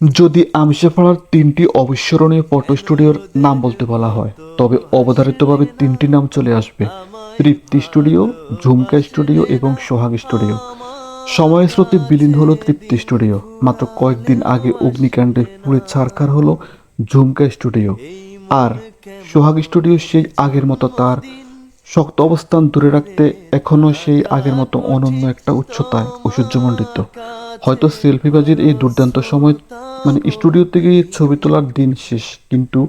যদি আমশাপাড়ার তিনটি অবিস্মরণীয় ফটো স্টুডিওর নাম বলতে বলা হয়, তবে অবধারিতভাবে তিনটি নাম চলে আসবে। তৃপ্তি স্টুডিও, ঝুমকা স্টুডিও এবং সোহাগ স্টুডিও। সময়ের স্রোতে বিলীন হলো তৃপ্তি স্টুডিও। মাত্র কয়েকদিন আগে অগ্নিকাণ্ডে পুড়ে ছারখার হলো ঝুমকা স্টুডিও। আর সোহাগ স্টুডিও সেই আগের মতো তার শক্ত অবস্থান দূরে রাখতে এখনও সেই আগের মতো অনন্য একটা উচ্চতায় ঐশ্বর্যমণ্ডিত। হয়তো সেলফিবাজির এই দুর্দান্ত সময় মানে স্টুডিওতে গিয়ে ছবি তোলার দিন শেষ। কিন্তু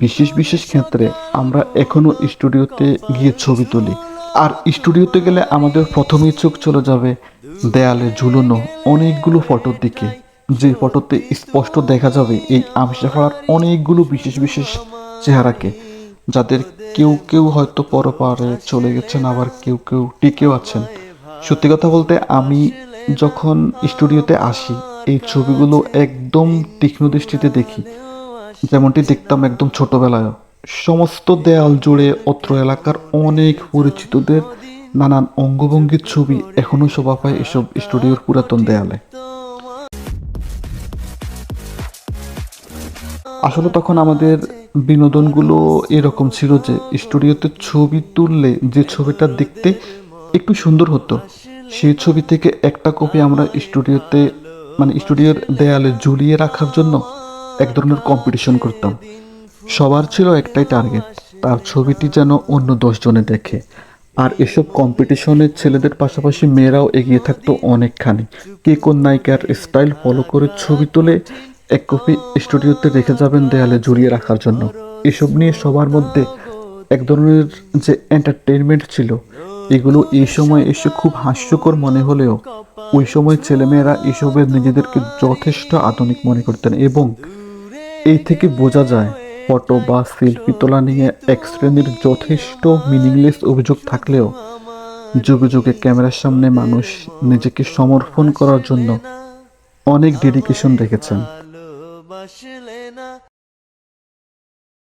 বিশেষ বিশেষ ক্ষেত্রে আমরা এখনও স্টুডিওতে গিয়ে ছবি তুলি। আর স্টুডিওতে গেলে আমাদের প্রথমেই চোখ চলে যাবে দেয়ালে ঝুলানো অনেকগুলো ফটোর দিকে। যে ফটোতে স্পষ্ট দেখা যাবে এই আমশাফার অনেকগুলো বিশেষ বিশেষ চেহারাকে। যাদের কেউ কেউ হয়তো পরপারে চলে গেছেন, আবার কেউ কেউ টিকেও আছেন। সত্যি কথা বলতে আমি যখন স্টুডিওতে আসি, এই ছবিগুলো একদম তীক্ষ্ণ দৃষ্টিতে দেখি। যেমনটি দেখতাম একদম ছোটবেলায়। সমস্ত দেয়াল জুড়ে অত্র এলাকার অনেক পরিচিতদের নানান অঙ্গভঙ্গির ছবি এখনও শোভা পায় এসব স্টুডিওর পুরাতন দেয়ালে। আসলে তখন আমাদের বিনোদনগুলো এরকম ছিল যে, স্টুডিওতে ছবি তুললে যে ছবিটা দেখতে একটু সুন্দর হতো। সেই ছবি থেকে একটা কপি আমরা স্টুডিওতে মানে স্টুডিওর দেয়ালে ঝুলিয়ে রাখার জন্য এক ধরনের কম্পিটিশন করতাম। সবার ছিল একটাই টার্গেট তার ছবিটি যেন অন্য দশজনে দেখে। আর এসব কম্পিটিশনে ছেলেদের পাশাপাশি মেয়েরাও এগিয়ে থাকতো অনেকখানি। কে কোন নায়িকার স্টাইল ফলো করে ছবি তুলে এক কপি স্টুডিওতে রেখে যাবেন দেয়ালে জড়িয়ে রাখার জন্য। এসব নিয়ে সবার মধ্যে এক ধরনের যে এন্টারটেইনমেন্ট ছিল এগুলো এই সময় এসে খুব হাস্যকর মনে হলেও ওই সময় ছেলেমেয়েরা এসবের নিজেদেরকে যথেষ্ট আধুনিক মনে করতেন এবং এই থেকে বোঝা যায় ফটো বা সেলফি তোলা নিয়ে এক শ্রেণির যথেষ্ট মিনিংলেস অভিযোগ থাকলেও যুগে যুগে ক্যামেরার সামনে মানুষ নিজেকে সমর্পণ করার জন্য অনেক ডেডিকেশন রেখেছেন।